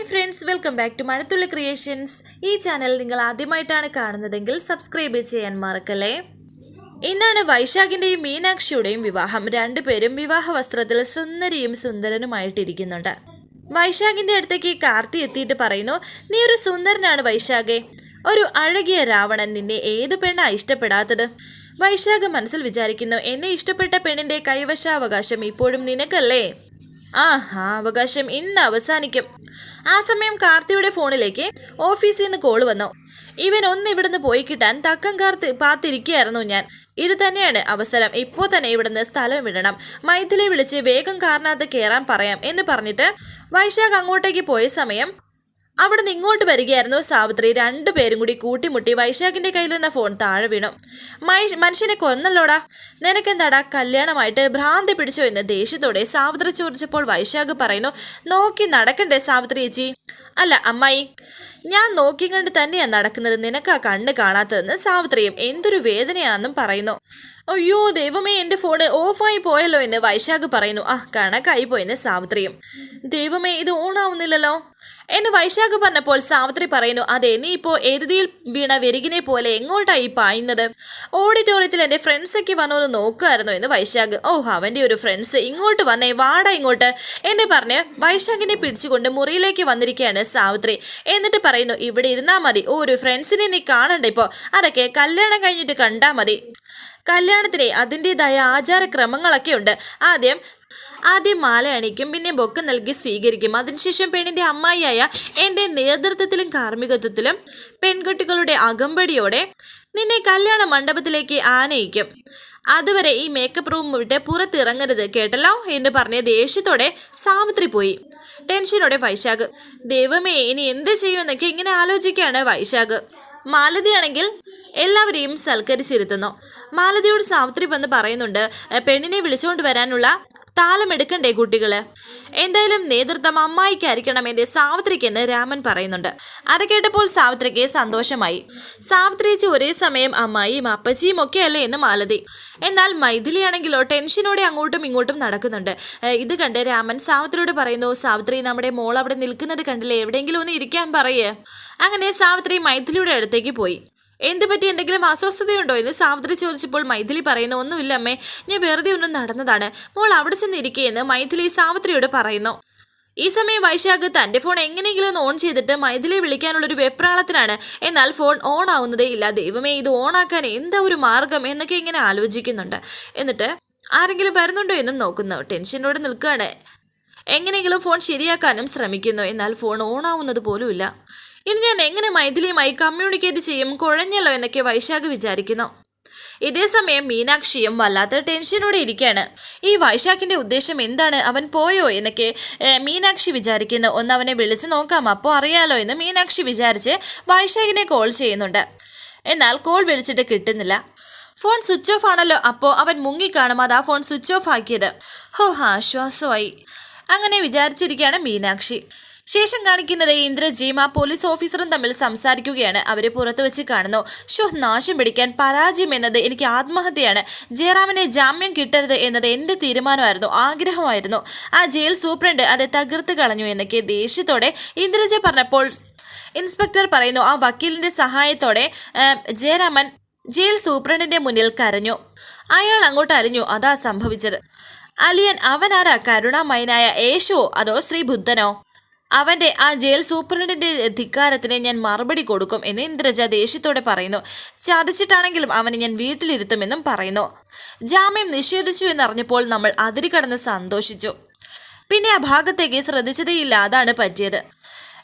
Hi friends welcome back to Mazhathulli creations ഈ channel നിങ്ങൾ ആദ്യമായിട്ടാണ് കാണുന്നതെങ്കിൽ സബ്സ്ക്രൈബ് ചെയ്യാൻ മറക്കല്ലേ? ഇന്നാണ് വൈശാഖിന്റെയും മീനാക്ഷിയുടെയും വിവാഹം. രണ്ടുപേരും വിവാഹ വസ്ത്രത്തിൽ സുന്ദരിയും സുന്ദരനുമായിട്ടിരിക്കുന്നുണ്ട്. വൈശാഖിന്റെ അടുത്തേക്ക് കാർത്തി എത്തിയിട്ട് പറയുന്നു നീ ഒരു സുന്ദരനാണ് വൈശാഖെ. ഒരു അഴകിയ രാവണൻ നിന്നെ ഏത് പെണ്ണാ ഇഷ്ടപ്പെടാത്തത്? വൈശാഖ മനസ്സിൽ വിചാരിക്കുന്നു എന്നെ ഇഷ്ടപ്പെട്ട പെണ്ണിന്റെ കൈവശാവകാശം ഇപ്പോഴും നിനക്കല്ലേ? ആ ആ അവകാശം ഇന്ന് അവസാനിക്കും. ആ സമയം കാർത്തിയുടെ ഫോണിലേക്ക് ഓഫീസിൽ നിന്ന് കോൾ വന്നു. ഇവൻ ഒന്ന് ഇവിടുന്ന് പോയി കിട്ടാൻ തക്കം കാർത്തി പാത്തിരിക്കുകയായിരുന്നു ഞാൻ. ഇത് തന്നെയാണ് അവസരം. ഇപ്പോൾ തന്നെ ഇവിടുന്ന് സ്ഥലം വിടണം. മൈഥിലെ വിളിച്ച് വേഗം കാറിനകത്ത് കയറാൻ പറയാം എന്ന് പറഞ്ഞിട്ട് വൈശാഖ് അങ്ങോട്ടേക്ക് പോയ സമയം അവിടുന്ന് ഇങ്ങോട്ട് വരികയായിരുന്നു സാവിത്രി. രണ്ടുപേരും കൂടി കൂട്ടിമുട്ടി വൈശാഖിന്റെ കയ്യിലിരുന്ന ഫോൺ താഴെ വീണു. മനുഷ്യനെ കൊന്നല്ലോടാ. നിനക്കെന്താടാ? കല്യാണമായിട്ട് ഭ്രാന്തി പിടിച്ചോ എന്ന് ദേഷ്യത്തോടെ സാവിത്രി ചോദിച്ചപ്പോൾ വൈശാഖ് പറയുന്നു നോക്കി നടക്കണ്ടേ സാവിത്രി ചേച്ചി? അല്ല അമ്മായി. ഞാൻ നോക്കി കണ്ട് തന്നെയാണ് നടക്കുന്നത്. നിനക്കാ കണ്ണ് കാണാത്തതെന്ന് സാവിത്രിയും എന്തൊരു വേദനയാണെന്നും പറയുന്നു. അയ്യോ ദൈവമേ എന്റെ ഫോണ് ഓഫായി പോയല്ലോ എന്ന് വൈശാഖ് പറയുന്നു. ആ കണക്കായി പോയെന്ന് സാവിത്രിയും. ദൈവമേ ഇത് ഓണാവുന്നില്ലല്ലോ. എന്ന് വൈശാഖ് പറഞ്ഞപ്പോൾ സാവിത്രി പറയുന്നു അതെ നീ ഇപ്പോൾ എഴുതിയിൽ വീണ വെരുകിനെ പോലെ എങ്ങോട്ടായി പായുന്നത്? ഓഡിറ്റോറിയത്തിൽ എന്റെ ഫ്രണ്ട്സൊക്കെ വന്നു ഒന്ന് നോക്കുമായിരുന്നു എന്ന് വൈശാഖ്. ഓ അവന്റെ ഒരു ഫ്രണ്ട്സ് ഇങ്ങോട്ട് വന്നേ വാടാ ഇങ്ങോട്ട്. എന്നെ പറഞ്ഞ് വൈശാഖിനെ പിടിച്ചുകൊണ്ട് മുറിയിലേക്ക് വന്നിരിക്കുകയാണ് സാവിത്രി. എന്നിട്ട് പറയുന്നു ഇവിടെ ഇരുന്നാ മതി. ഒരു ഫ്രണ്ട്സിനെ നീ കാണണ്ട ഇപ്പോൾ അതൊക്കെ കല്യാണം കഴിഞ്ഞിട്ട് കണ്ടാൽ മതി. കല്യാണത്തിന് അതിന്റെതായ ആചാരക്രമങ്ങളൊക്കെ ഉണ്ട്. ആദ്യം ആദ്യം മാല അണിക്കും പിന്നെ ബൊക്ക നൽകി സ്വീകരിക്കും. അതിനുശേഷം പെണ്ണിന്റെ അമ്മായിയായ എന്റെ നേതൃത്വത്തിലും കാർമ്മികത്വത്തിലും പെൺകുട്ടികളുടെ അകമ്പടിയോടെ നിന്നെ കല്യാണ മണ്ഡപത്തിലേക്ക് ആനയിക്കും. അതുവരെ ഈ മേക്കപ്പ് റൂം വിട്ട് പുറത്തിറങ്ങരുത് കേട്ടല്ലോ എന്ന് പറഞ്ഞ് ദേഷ്യത്തോടെ സാവിത്രി പോയി. ടെൻഷനോടെ വൈശാഖ് ദൈവമേ ഇനി എന്ത് ചെയ്യുമെന്നൊക്കെ ഇങ്ങനെ ആലോചിക്കുകയാണ് വൈശാഖ്. മാലതിയാണെങ്കിൽ എല്ലാവരെയും സൽക്കരിച്ചിരുത്തുന്നു. മാലതിയോട് സാവിത്രി വന്ന് പറയുന്നുണ്ട് പെണ്ണിനെ വിളിച്ചുകൊണ്ട് വരാനുള്ള താലമെടുക്കണ്ടേ കുട്ടികൾ? എന്തായാലും നേതൃത്വം അമ്മായിക്കായിരിക്കണം എന്റെ സാവിത്രിക്കെന്ന് രാമൻ പറയുന്നുണ്ട്. അത് കേട്ടപ്പോൾ സാവിത്രിക്ക് സന്തോഷമായി. സാവിത്രിച്ച് ഒരേ സമയം അമ്മായിയും അപ്പച്ചിയും ഒക്കെ അല്ലേ എന്ന് മാലതി. എന്നാൽ മൈഥിലിയാണെങ്കിലോ ടെൻഷനോടെ അങ്ങോട്ടും ഇങ്ങോട്ടും നടക്കുന്നുണ്ട്. ഇത് കണ്ട് രാമൻ സാവിത്രിയോട് പറയുന്നു സാവിത്രി നമ്മുടെ മോൾ അവിടെ നിൽക്കുന്നത് കണ്ടില്ലേ? എവിടെയെങ്കിലും ഒന്ന് ഇരിക്കാൻ പറയേ. അങ്ങനെ സാവിത്രി മൈഥിലിയുടെ അടുത്തേക്ക് പോയി. എന്ത് പറ്റി എന്തെങ്കിലും അസ്വസ്ഥതയുണ്ടോ? എന്ന് സാവിത്രി ചോദിച്ചപ്പോൾ മൈഥിലി പറയുന്നു ഒന്നുമില്ല അമ്മേ ഞാൻ വെറുതെ ഒന്നും നടന്നതാണ്. മോൾ അവിടെ ചെന്നിരിക്കുകയെന്ന് മൈഥിലി സാവിത്രിയോട് പറയുന്നു. ഈ സമയം വൈശാഖ് തന്റെ ഫോൺ എങ്ങനെയെങ്കിലും ഒന്ന് ഓൺ ചെയ്തിട്ട് മൈഥിലി വിളിക്കാനുള്ളൊരു വെപ്രാളത്തിലാണ്. എന്നാൽ ഫോൺ ഓൺ ആവുന്നതേ ഇല്ല. ദൈവമേ ഇത് ഓൺ ആക്കാൻ എന്താ ഒരു മാർഗം? എന്നൊക്കെ ഇങ്ങനെ ആലോചിക്കുന്നുണ്ട്. എന്നിട്ട് ആരെങ്കിലും വരുന്നുണ്ടോ എന്നും നോക്കുന്നു. ടെൻഷനോടെ നിൽക്കുകയാണ്. എങ്ങനെയെങ്കിലും ഫോൺ ശരിയാക്കാനും ശ്രമിക്കുന്നു. എന്നാൽ ഫോൺ ഓൺ ആവുന്നത് പോലുമില്ല ഇനി ഞാൻ എങ്ങനെ മൈഥിലിയുമായി കമ്മ്യൂണിക്കേറ്റ് ചെയ്യും? കുഴഞ്ഞല്ലോ എന്നൊക്കെ വൈശാഖ് വിചാരിക്കുന്നു. ഇതേ സമയം മീനാക്ഷിയും വല്ലാത്ത ടെൻഷനോടെ ഇരിക്കുകയാണ്. ഈ വൈശാഖിന്റെ ഉദ്ദേശം എന്താണ്? അവൻ പോയോ എന്നൊക്കെ മീനാക്ഷി വിചാരിക്കുന്നു. ഒന്ന് അവനെ വിളിച്ചു നോക്കാം. അപ്പോൾ അറിയാലോ എന്ന് മീനാക്ഷി വിചാരിച്ച് വൈശാഖിനെ കോൾ ചെയ്യുന്നുണ്ട്. എന്നാൽ കോൾ വിളിച്ചിട്ട് കിട്ടുന്നില്ല. ഫോൺ സ്വിച്ച് ഓഫ് ആണല്ലോ. അപ്പോൾ അവൻ മുങ്ങിക്കാണും. അത് ഫോൺ സ്വിച്ച് ഓഫ് ആക്കിയത്. ഹോ ആശ്വാസമായി. അങ്ങനെ വിചാരിച്ചിരിക്കുകയാണ് മീനാക്ഷി. ശേഷം കാണിക്കുന്നത് ഇന്ദ്രജീമ പോലീസ് ഓഫീസറും തമ്മിൽ സംസാരിക്കുകയാണ്. അവരെ പുറത്തു വെച്ച് കാണുന്നു. ഷോ നാശം പിടിക്കാൻ പരാജയം എന്നത് എനിക്ക് ആത്മഹത്യയാണ്. ജയറാമിനെ ജാമ്യം കിട്ടരുത് എന്നത് എന്റെ തീരുമാനമായിരുന്നു. ആഗ്രഹമായിരുന്നു. ആ ജയിൽ സൂപ്രണ്ട് അത് തകർത്ത് കളഞ്ഞു എന്നൊക്കെ ദേഷ്യത്തോടെ ഇന്ദ്രജ പറഞ്ഞപ്പോൾ ഇൻസ്പെക്ടർ പറയുന്നു ആ വക്കീലിന്റെ സഹായത്തോടെ ജയരാമൻ ജയിൽ സൂപ്രണ്ടിന്റെ മുന്നിൽ കരഞ്ഞു. അയാൾ അങ്ങോട്ട് അലിഞ്ഞു. അതാ സംഭവിച്ചത്. അലിയൻ അവനാരാ കരുണാമയനായ യേശുവോ? അതോ ശ്രീ ബുദ്ധനോ അവന്റെ ആ ജയിൽ സൂപ്രണ്ടിന്റെ ധിക്കാരത്തിന് ഞാൻ മറുപടി കൊടുക്കും എന്ന് ഇന്ദ്രജ ദേഷ്യത്തോടെ പറയുന്നു. ചതിച്ചിട്ടാണെങ്കിലും അവനെ ഞാൻ വീട്ടിലിരുത്തുമെന്നും പറയുന്നു. ജാമ്യം നിഷേധിച്ചു എന്നറിഞ്ഞപ്പോൾ നമ്മൾ അതിരി കടന്ന് സന്തോഷിച്ചു. പിന്നെ ആ ഭാഗത്തേക്ക് ശ്രദ്ധിച്ചതേയില്ല അതാണ് പറ്റിയത്.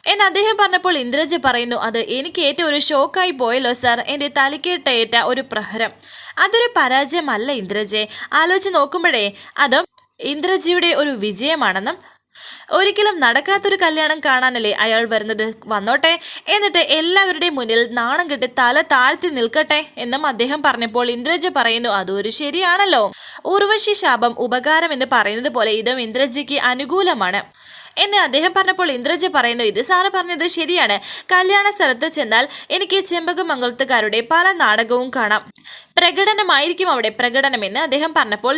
എന്ന് അദ്ദേഹം പറഞ്ഞപ്പോൾ ഇന്ദ്രജ പറയുന്നു അത് എനിക്ക് ഏറ്റവും ഒരു ഷോക്കായി പോയല്ലോ സാർ. എന്റെ തലക്കേട്ടേറ്റ ഒരു പ്രഹരം. അതൊരു പരാജയമല്ല ഇന്ദ്രജയെ ആലോചിച്ച് നോക്കുമ്പോഴേ അത് ഇന്ദ്രജിയുടെ ഒരു വിജയമാണെന്നും ഒരിക്കലും നടക്കാത്തൊരു കല്യാണം കാണാനല്ലേ അയാൾ വരുന്നത്? വന്നോട്ടെ. എന്നിട്ട് എല്ലാവരുടെയും മുന്നിൽ നാണം കെട്ടി തല താഴ്ത്തി നിൽക്കട്ടെ എന്നും അദ്ദേഹം പറഞ്ഞപ്പോൾ ഇന്ദ്രജ പറയുന്നു അതൊരു ശരിയാണല്ലോ. ഉർവശി ശാപം ഉപകാരം എന്ന് പറയുന്നത് പോലെ ഇതും ഇന്ദ്രജിക്ക് അനുകൂലമാണ്. എന്നെ അദ്ദേഹം പറഞ്ഞപ്പോൾ ഇന്ദ്രജ പറയുന്നു ഇത് സാറ് പറഞ്ഞത് ശരിയാണ്. കല്യാണ സ്ഥലത്ത് ചെന്നാൽ എനിക്ക് ചെമ്പകമംഗലത്തുകാരുടെ പല നാടകവും കാണാം. പ്രകടനമായിരിക്കും അവിടെ പ്രകടനമെന്ന് അദ്ദേഹം പറഞ്ഞപ്പോൾ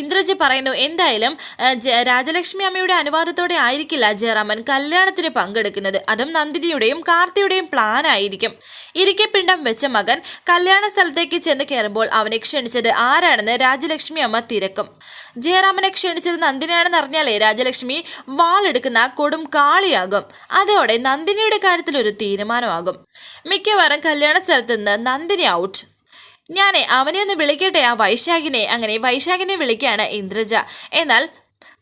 ഇന്ദ്രജി പറയുന്നു എന്തായാലും രാജലക്ഷ്മി അമ്മയുടെ അനുവാദത്തോടെ ആയിരിക്കില്ല ജയറാമൻ കല്യാണത്തിന് പങ്കെടുക്കുന്നത്. അതും നന്ദിനിയുടെയും കാർത്തിയുടെയും പ്ലാൻ ആയിരിക്കും. ഇരിക്കപ്പിണ്ടം വെച്ച മകൻ കല്യാണ സ്ഥലത്തേക്ക് ചെന്ന് കയറുമ്പോൾ അവനെ ക്ഷണിച്ചത് ആരാണെന്ന് രാജലക്ഷ്മി അമ്മ തിരക്കും. ജയറാമനെ ക്ഷണിച്ചത് നന്ദിനിയാണെന്ന് അറിഞ്ഞാലേ രാജലക്ഷ്മി വാളെടുക്കുന്ന കൊടും കാളിയാകും. അതോടെ നന്ദിനിയുടെ കാര്യത്തിൽ ഒരു തീരുമാനമാകും. മിക്കവാറും കല്യാണ സ്ഥലത്ത് നിന്ന് നന്ദിനി ഔട്ട് ഞാനേ അവനെ ഒന്ന് വിളിക്കട്ടെ? ആ വൈശാഖിനെ അങ്ങനെ വൈശാഖിനെ വിളിക്കുകയാണ് ഇന്ദ്രജ. എന്നാൽ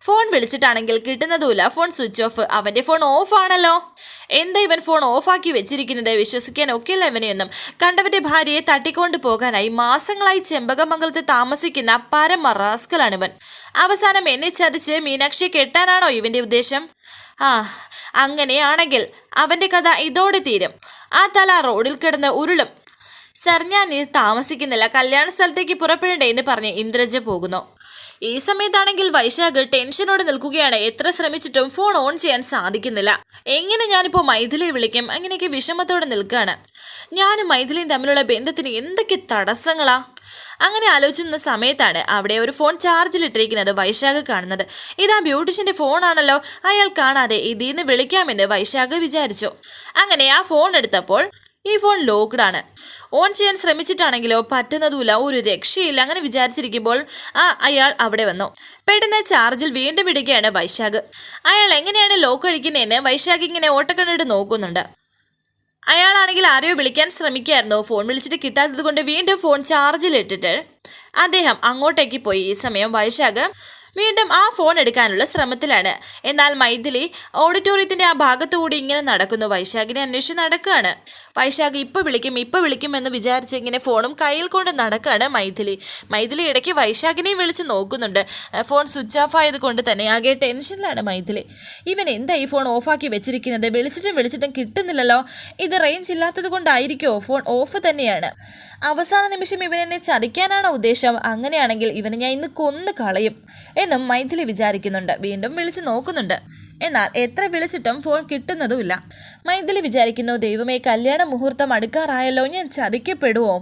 ഫോൺ വിളിച്ചിട്ടാണെങ്കിൽ കിട്ടുന്നതുമില്ല. Phone switch off. അവന്റെ ഫോൺ ഓഫ് ആണല്ലോ. എന്താ ഇവൻ ഫോൺ ഓഫാക്കി വെച്ചിരിക്കുന്നത്? വിശ്വസിക്കാൻ ഒക്കെയല്ല ഇവനെയൊന്നും. കണ്ടവന്റെ ഭാര്യയെ തട്ടിക്കൊണ്ട് പോകാനായി മാസങ്ങളായി ചെമ്പകമംഗലത്ത് താമസിക്കുന്ന പരമ റാസ്കലാണിവൻ അവസാനം എന്നെ ചതിച്ച് മീനാക്ഷിയെ കെട്ടാനാണോ ഇവന്റെ ഉദ്ദേശം? ആ അങ്ങനെയാണെങ്കിൽ അവന്റെ കഥ ഇതോടെ തീരും. ആ തല റോഡിൽ കിടന്ന് ഉരുളും. സർ ഞാൻ ഇത് താമസിക്കുന്നില്ല. കല്യാണ സ്ഥലത്തേക്ക് പുറപ്പെടണ്ടേ എന്ന് പറഞ്ഞ് ഇന്ദ്രജ പോകുന്നു. ഈ സമയത്താണെങ്കിൽ വൈശാഖ് ടെൻഷനോടെ നിൽക്കുകയാണ്. എത്ര ശ്രമിച്ചിട്ടും ഫോൺ ഓൺ ചെയ്യാൻ സാധിക്കുന്നില്ല. എങ്ങനെ ഞാനിപ്പോൾ മൈഥിലിയെ വിളിക്കും? അങ്ങനെയൊക്കെ വിഷമത്തോടെ നിൽക്കുകയാണ്. ഞാനും മൈഥിലിയും തമ്മിലുള്ള ബന്ധത്തിന് എന്തൊക്കെ തടസ്സങ്ങളാ? അങ്ങനെ ആലോചിക്കുന്ന സമയത്താണ് അവിടെ ഒരു ഫോൺ ചാർജിലിട്ടിരിക്കുന്നത് വൈശാഖ് കാണുന്നത്. ഇതാ ബ്യൂട്ടീഷ്യന്റെ ഫോണാണല്ലോ. അയാൾ കാണാതെ ഇതിൽ നിന്ന് വിളിക്കാമെന്ന് വൈശാഖ് വിചാരിച്ചു. അങ്ങനെ ആ ഫോൺ എടുത്തപ്പോൾ ഈ ഫോൺ ലോക്ക്ഡ് ആണ് ഓൺ ചെയ്യാൻ ശ്രമിച്ചിട്ടാണെങ്കിലോ പറ്റുന്നതുമില്ല ഒരു രക്ഷയില്ല അങ്ങനെ വിചാരിച്ചിരിക്കുമ്പോൾ ആ അയാൾ അവിടെ വന്നു. പെട്ടെന്ന് ചാർജിൽ വീണ്ടും ഇടുകയാണ് വൈശാഖ്. അയാൾ എങ്ങനെയാണ് ലോക്ക് അഴിക്കുന്നതെന്ന് വൈശാഖ് ഇങ്ങനെ ഓട്ടക്കണ്ണിട്ട് നോക്കുന്നുണ്ട്. അയാളാണെങ്കിൽ ആരെയോ വിളിക്കാൻ ശ്രമിക്കുകയായിരുന്നു. ഫോൺ വിളിച്ചിട്ട് കിട്ടാത്തത് കൊണ്ട് വീണ്ടും ഫോൺ ചാർജിലിട്ടിട്ട് അദ്ദേഹം അങ്ങോട്ടേക്ക് പോയി. ഈ സമയം വൈശാഖ് വീണ്ടും ആ ഫോൺ എടുക്കാനുള്ള ശ്രമത്തിലാണ്. എന്നാൽ മൈഥിലി ഓഡിറ്റോറിയത്തിന്റെ ആ ഭാഗത്തുകൂടി ഇങ്ങനെ നടക്കുന്നു. വൈശാഖിനെ അന്വേഷിച്ച് നടക്കുകയാണ്. വൈശാഖ് ഇപ്പൊ വിളിക്കും ഇപ്പൊ വിളിക്കും എന്ന് വിചാരിച്ച് ഇങ്ങനെ ഫോണും കയ്യിൽ കൊണ്ട് നടക്കുകയാണ് മൈഥിലി. മൈഥിലി ഇടയ്ക്ക് വൈശാഖിനെയും വിളിച്ച് നോക്കുന്നുണ്ട്. ഫോൺ സ്വിച്ച് ഓഫ് ആയതുകൊണ്ട് തന്നെ ആകെ ടെൻഷനിലാണ് മൈഥിലി. ഇവൻ എന്താ ഈ ഫോൺ ഓഫാക്കി വെച്ചിരിക്കുന്നത്? വിളിച്ചിട്ടും വിളിച്ചിട്ടും കിട്ടുന്നില്ലല്ലോ. ഇത് റേഞ്ച് ഇല്ലാത്തത് കൊണ്ടായിരിക്കുമോ ഫോൺ ഓഫ് തന്നെയാണ്. അവസാന നിമിഷം ഇവനെന്നെ ചതിക്കാനാണോ ഉദ്ദേശം? അങ്ങനെയാണെങ്കിൽ ഇവനെ ഞാൻ ഇന്ന് കൊന്നു കളയും എന്നും മൈഥിലി വിചാരിക്കുന്നുണ്ട്. വീണ്ടും വിളിച്ച് നോക്കുന്നുണ്ട്. എന്നാൽ എത്ര വിളിച്ചിട്ടും ഫോൺ കിട്ടുന്നതുമില്ല. മൈഥിലി വിചാരിക്കുന്നു ദൈവമേ കല്യാണ മുഹൂർത്തം അടുക്കാറായല്ലോ ഞാൻ ചതിക്കപ്പെടുവോ?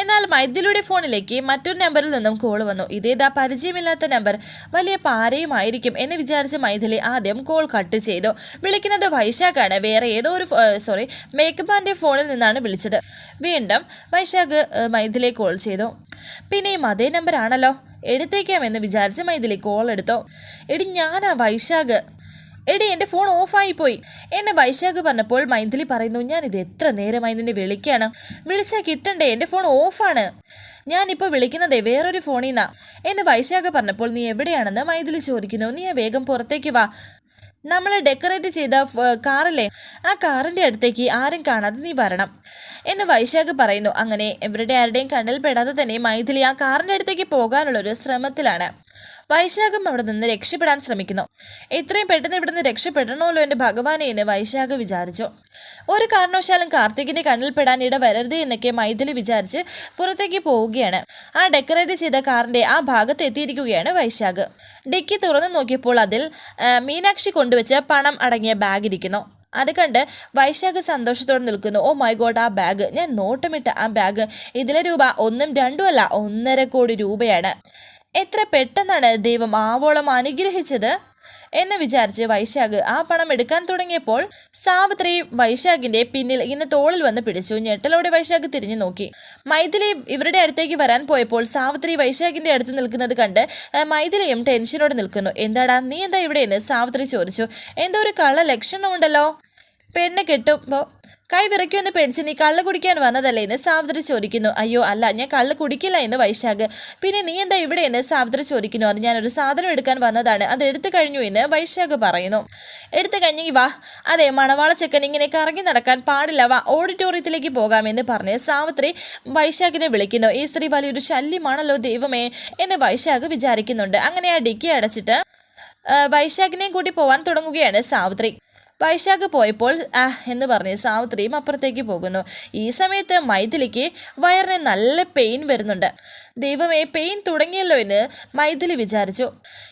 എന്നാൽ മൈഥിലിയുടെ ഫോണിലേക്ക് മറ്റൊരു നമ്പറിൽ നിന്നും കോൾ വന്നു. ഇതേതാ പരിചയമില്ലാത്ത നമ്പർ. വലിയ പാരയുമായിരിക്കും എന്ന് വിചാരിച്ച് മൈഥിലി ആദ്യം കോൾ കട്ട് ചെയ്തു. വിളിക്കുന്നത് വൈശാഖാണ്. വേറെ ഏതോ ഒരു സോറി മേക്കപ്പാന്റെ ഫോണിൽ നിന്നാണ് വിളിച്ചത്. വീണ്ടും വൈശാഖ് മൈഥിലിയെ കോൾ ചെയ്തു. പിന്നെയും അതേ നമ്പറാണല്ലോ എടുത്തേക്കാമെന്ന് വിചാരിച്ച് മൈഥിലി കോൾ എടുത്തു. എടി ഞാനാ വൈശാഖ്. എടി എന്റെ ഫോൺ ഓഫായി പോയി എന്നെ വൈശാഖ് പറഞ്ഞപ്പോൾ മൈഥിലി പറയുന്നു ഞാൻ ഇത് എത്ര നേരമായി നിന്നെ വിളിക്കാണ്? വിളിച്ചാൽ കിട്ടണ്ടേ? എന്റെ ഫോൺ ഓഫാണ്. ഞാനിപ്പോൾ വിളിക്കുന്നതേ വേറൊരു ഫോണിൽ നിന്നാ. എന്ന് വൈശാഖ് പറഞ്ഞപ്പോൾ നീ എവിടെയാണെന്ന് മൈഥിലി ചോദിക്കുന്നു. നീ വേഗം പുറത്തേക്ക് വാ. നമ്മൾ ഡെക്കറേറ്റ് ചെയ്ത കാറല്ലേ? ആ കാറിന്റെ അടുത്തേക്ക് ആരും കാണാതെ നീ വരണം. എന്ന് വൈശാഖ് പറയുന്നു. അങ്ങനെ ഇവരുടെ ആരുടെയും കണ്ണിൽ പെടാതെ തന്നെ മൈഥിലി ആ കാറിന്റെ അടുത്തേക്ക് പോകാനുള്ളൊരു ശ്രമത്തിലാണ്. വൈശാഖം അവിടെ നിന്ന് രക്ഷപ്പെടാൻ ശ്രമിക്കുന്നു. എത്രയും പെട്ടെന്ന് ഇവിടെ നിന്ന് രക്ഷപ്പെടണമല്ലോ എന്റെ ഭഗവാനെ എന്ന് വൈശാഖ വിചാരിച്ചു. ഒരു കാരണവശാലും കാർത്തികിന്റെ കണ്ണിൽപ്പെടാൻ ഇട വരരുത് എന്നൊക്കെ മൈഥിലി വിചാരിച്ച് പുറത്തേക്ക് പോവുകയാണ്. ആ ഡെക്കറേറ്റ് ചെയ്ത കാറിന്റെ ആ ഭാഗത്ത് എത്തിയിരിക്കുകയാണ് വൈശാഖ്. ഡിക്കി തുറന്നു നോക്കിയപ്പോൾ അതിൽ മീനാക്ഷി കൊണ്ടുവച്ച പണം അടങ്ങിയ ബാഗ് ഇരിക്കുന്നു. അത് കണ്ട് വൈശാഖ് സന്തോഷത്തോടെ നിൽക്കുന്നു. ഓ മൈ ഗോഡ് ആ ബാഗ് ഞാൻ നോട്ടമിട്ട ആ ബാഗ് ഇതിലെ രൂപ ഒന്നും രണ്ടും അല്ല ഒന്നര കോടി രൂപയാണ്. എത്ര പെട്ടെന്നാണ് ദൈവം ആവോളം അനുഗ്രഹിച്ചത് എന്ന് വിചാരിച്ച് വൈശാഖ് ആ പണം എടുക്കാൻ തുടങ്ങിയപ്പോൾ സാവിത്രി വൈശാഖിന്റെ പിന്നിൽ ഇങ്ങനെ തോളിൽ വന്ന് പിടിച്ചു. ഞെട്ടലോടെ വൈശാഖ് തിരിഞ്ഞു നോക്കി. മൈഥിലി ഇവരുടെ അടുത്തേക്ക് വരാൻ പോയപ്പോൾ സാവിത്രി വൈശാഖിന്റെ അടുത്ത് നിൽക്കുന്നത് കണ്ട് മൈഥിലിയും ടെൻഷനോടെ നിൽക്കുന്നു. എന്താടാ നീ എന്താ ഇവിടെ എന്ന് സാവിത്രി ചോദിച്ചു. എന്തോ ഒരു കള്ള ലക്ഷണമുണ്ടല്ലോ പെണ്ണ് കെട്ടുമ്പോൾ കൈ വിറയ്ക്കുമെന്ന് പേടിച്ച് നീ കള്ള് കുടിക്കാൻ വന്നതല്ലേ എന്ന് സാവിത്രി ചോദിക്കുന്നു. അയ്യോ അല്ല ഞാൻ കള്ള് കുടിക്കില്ല എന്ന് വൈശാഖ്. പിന്നെ നീ എന്താ ഇവിടെ എന്ന് സാവിത്രി ചോദിക്കുന്നു. അത് ഞാനൊരു സാധനം എടുക്കാൻ വന്നതാണ്. അത് എടുത്തു കഴിഞ്ഞു എന്ന് വൈശാഖ് പറയുന്നു. എടുത്തു കഴിഞ്ഞെങ്കിൽ വാ. അതെ മണവാള ചെക്കൻ ഇങ്ങനെ കറങ്ങി നടക്കാൻ പാടില്ല. വാ ഓഡിറ്റോറിയത്തിലേക്ക് പോകാമെന്ന് പറഞ്ഞ് സാവിത്രി വൈശാഖിനെ വിളിക്കുന്നു. ഈ സ്ത്രീ വലിയൊരു ശല്യമാണല്ലോ ദൈവമേ എന്ന് വൈശാഖ് വിചാരിക്കുന്നുണ്ട്. അങ്ങനെ ആ ഡിക്കി അടച്ചിട്ട് വൈശാഖിനെയും കൂട്ടി പോവാൻ തുടങ്ങുകയാണ് സാവിത്രി. വൈശാഖ് പോയപ്പോൾ ആ എന്ന് പറഞ്ഞ് സാവിത്രിയും അപ്പുറത്തേക്ക് പോകുന്നു. ഈ സമയത്ത് മൈഥിലിക്ക് വയറിന് നല്ല പെയിൻ വരുന്നുണ്ട്. ദൈവമേ പെയിൻ തുടങ്ങിയല്ലോ എന്ന് മൈഥിലി വിചാരിച്ചു.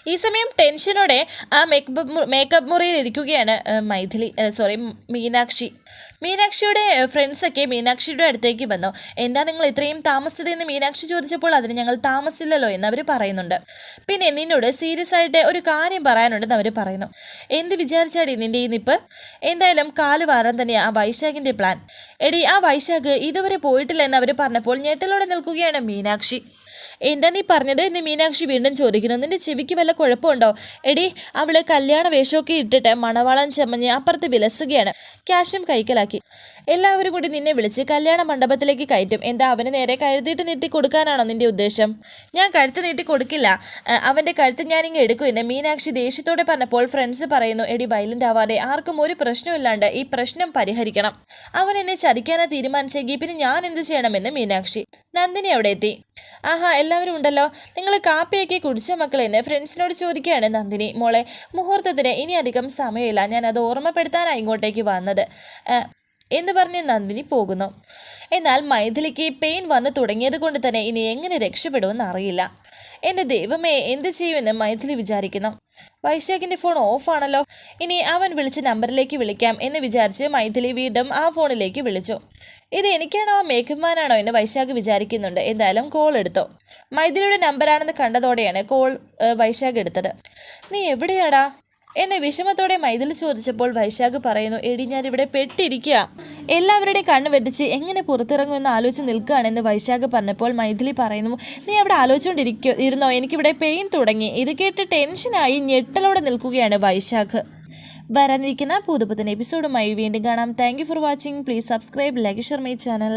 ഈ സമയം ടെൻഷനോടെ ആ മേക്കപ്പ് മേക്കപ്പ് മുറിയിൽ ഇരിക്കുകയാണ് മൈഥിലി സോറി മീനാക്ഷി. മീനാക്ഷിയുടെ ഫ്രണ്ട്സൊക്കെ മീനാക്ഷിയുടെ അടുത്തേക്ക് വന്നു. എന്താ നിങ്ങൾ ഇത്രയും താമസിച്ചതെന്ന് മീനാക്ഷി ചോദിച്ചപ്പോൾ അതിന് ഞങ്ങൾ താമസിച്ചില്ലല്ലോ എന്ന് അവർ പറയുന്നുണ്ട്. പിന്നെ നിന്നോട് സീരിയസ് ആയിട്ട് ഒരു കാര്യം പറയാനുണ്ടെന്ന് അവർ പറയുന്നു. എന്ത് വിചാരിച്ചാടി നിന്റെ ഈ നിപ്പ്? എന്തായാലും കാൽ തന്നെ ആ വൈശാഖിന്റെ പ്ലാൻ എടി ആ വൈശാഖ് ഇതുവരെ പോയിട്ടില്ല എന്ന് അവർ പറഞ്ഞപ്പോൾ ഞെട്ടലോടെ നിൽക്കുകയാണ് മീനാക്ഷി. എന്താ നീ പറഞ്ഞത്? എന്ന് മീനാക്ഷി വീണ്ടും ചോദിക്കുന്നു. നിന്റെ ചെവിക്ക് വല്ല കുഴപ്പമുണ്ടോ? എടി അവൾ കല്യാണ വേഷമൊക്കെ ഇട്ടിട്ട് മണവാളം ചമഞ്ഞ് അപ്പുറത്ത് വിലസുകയാണ്. ക്യാഷും കൈക്കലാക്കി. എല്ലാവരും കൂടി നിന്നെ വിളിച്ച് കല്യാണ മണ്ഡപത്തിലേക്ക് കയറ്റും. എന്താ അവന് നേരെ കഴുത്തിട്ട് നീട്ടി കൊടുക്കാനാണോ നിന്റെ ഉദ്ദേശം? ഞാൻ കഴുത്ത് നീട്ടി കൊടുക്കില്ല. അവന്റെ കഴുത്ത് ഞാനിങ്ങ് എടുക്കും എന്ന് മീനാക്ഷി ദേഷ്യത്തോടെ പറഞ്ഞപ്പോൾ ഫ്രണ്ട്സ് പറയുന്നു എടി വയലന്റ് ആവാതെ ആർക്കും ഒരു പ്രശ്നമില്ലാണ്ട് ഈ പ്രശ്നം പരിഹരിക്കണം. അവൻ എന്നെ ചതിക്കാനാ തീരുമാനിച്ചെങ്കിൽ പിന്നെ ഞാൻ എന്ത് ചെയ്യണമെന്ന് മീനാക്ഷി. നന്ദിനി അവിടെ എത്തി. ആഹാ എല്ലാവരും ഉണ്ടല്ലോ. നിങ്ങൾ കാപ്പിയൊക്കെ കുടിച്ച മക്കളെന്ന് ഫ്രണ്ട്സിനോട് ചോദിക്കുകയാണ് നന്ദിനി. മോളെ മുഹൂർത്തത്തിന് ഇനി അധികം സമയമില്ല. ഞാൻ അത് ഇങ്ങോട്ടേക്ക് വന്നത്. എന്ന് പറഞ്ഞ് നന്ദിനി പോകുന്നു. എന്നാൽ മൈഥിലിക്ക് പെയിൻ വന്നു തുടങ്ങിയത് കൊണ്ട് തന്നെ ഇനി എങ്ങനെ രക്ഷപ്പെടുമെന്ന് അറിയില്ല. എന്റെ ദൈവമേ എന്ത് ചെയ്യുമെന്ന് മൈഥിലി വിചാരിക്കുന്നു. വൈശാഖിന്റെ ഫോൺ ഓഫ് ആണല്ലോ. ഇനി അവൻ വിളിച്ച നമ്പറിലേക്ക് വിളിക്കാം എന്ന് വിചാരിച്ച് മൈഥിലി വീണ്ടും ആ ഫോണിലേക്ക് വിളിച്ചു. ഇത് എനിക്കാണോ മേഘമാനാണോ എന്ന് വൈശാഖ് വിചാരിക്കുന്നുണ്ട്. എന്തായാലും കോൾ എടുത്തു. മൈഥിലിയുടെ നമ്പറാണെന്ന് കണ്ടതോടെയാണ് കോൾ വൈശാഖ് എടുത്തത്. നീ എവിടെയാടാ? എന്നെ വിഷമത്തോടെ മൈതിൽ ചോദിച്ചപ്പോൾ വൈശാഖ് പറയുന്നു എടി ഞാൻ ഇവിടെ പെട്ടിരിക്കുക എല്ലാവരുടെയും കണ്ണ് വെട്ടിച്ച് എങ്ങനെ പുറത്തിറങ്ങുമെന്ന് ആലോചിച്ച് നിൽക്കുകയാണെന്ന് വൈശാഖ് പറഞ്ഞപ്പോൾ മൈഥിലി പറയുന്നു നീ അവിടെ ആലോചിച്ചുകൊണ്ടിരിക്കോ ഇരുന്നോ എനിക്കിവിടെ പെയിൻ തുടങ്ങി. ഇത് കേട്ട് ടെൻഷനായി ഞെട്ടലോടെ നിൽക്കുകയാണ് വൈശാഖ്. വരാനിരിക്കുന്ന പുതുപുത്തൻ എപ്പിസോഡുമായി വീണ്ടും കാണാം. Thank for watching please subscribe like share my channel